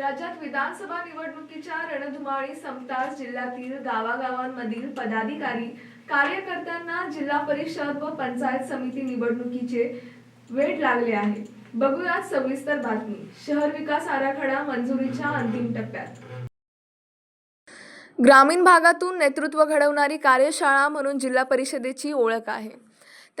राज्यात विधानसभा निवडणुकीच्या रणधुमाळी संपताच जिल्ह्यातील गावागावांमधील पदाधिकारी कार्यकर्त्यांना जिल्हा परिषद व पंचायत समिती निवडणुकीचे वेळ लागले आहे. बघूयात सविस्तर बातमी. शहर विकास आराखडा मंजुरीच्या अंतिम टप्प्यात. ग्रामीण भागातून नेतृत्व घडवणारी कार्यशाळा म्हणून जिल्हा परिषदेची ओळख आहे.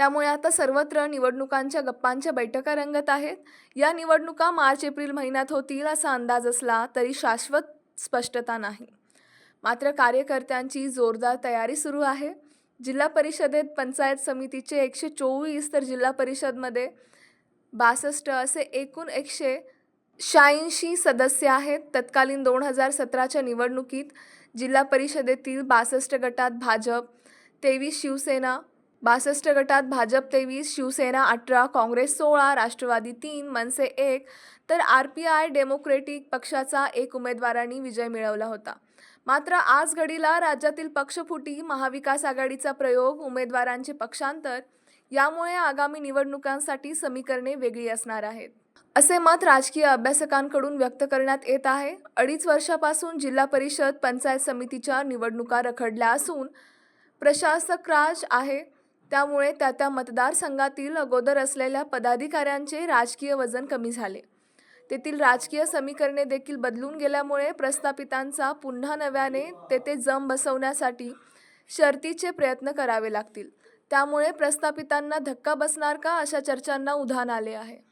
त्यामुळे आता सर्वत्र निवडणुकांच्या गप्पांच्या बैठका रंगत आहेत. या निवडणुका मार्च एप्रिल महिन्यात होतील असा अंदाज असला तरी शाश्वत स्पष्टता नाही. मात्र कार्यकर्त्यांची जोरदार तयारी सुरू आहे. जिल्हा परिषदेत पंचायत समितीचे एकशे चोवीस तर जिल्हा परिषदमध्ये बासष्ट असे एकूण एकशे शहाऐंशी सदस्य आहेत. तत्कालीन दोन हजार सतराच्या निवडणुकीत जिल्हा परिषदेतील बासष्ट गटात भाजप तेवीस शिवसेना बासष्ट गटात भाजप तेवीस शिवसेना अठरा काँग्रेस सोळा राष्ट्रवादी तीन मनसे एक. तर आर पी आय डेमोक्रेटिक पक्षाचा एक उमेदवारांनी विजय मिळवला होता. मात्र आज घडीला राज्यातील पक्षफुटी महाविकास आघाडीचा प्रयोग उमेदवारांचे पक्षांतर यामुळे आगामी निवडणुकांसाठी समीकरणे वेगळी असणार आहेत. असे मत राजकीय अभ्यासकांकडून व्यक्त करण्यात येत आहे. अडीच वर्षापासून जिल्हा परिषद पंचायत समितीच्या निवडणुका रखडल्या असून प्रशासक राज आहे. त्यामुळे त्या त्या मतदारसंघातील अगोदर असलेल्या पदाधिकाऱ्यांचे राजकीय वजन कमी झाले. तेथील राजकीय समीकरणे देखील बदलून गेल्यामुळे प्रस्थापितांचा पुन्हा नव्याने तेथे जम बसवण्यासाठी शर्तीचे प्रयत्न करावे लागतील. त्यामुळे प्रस्थापितांना धक्का बसणार का अशा चर्चांना उधाण आले आहे.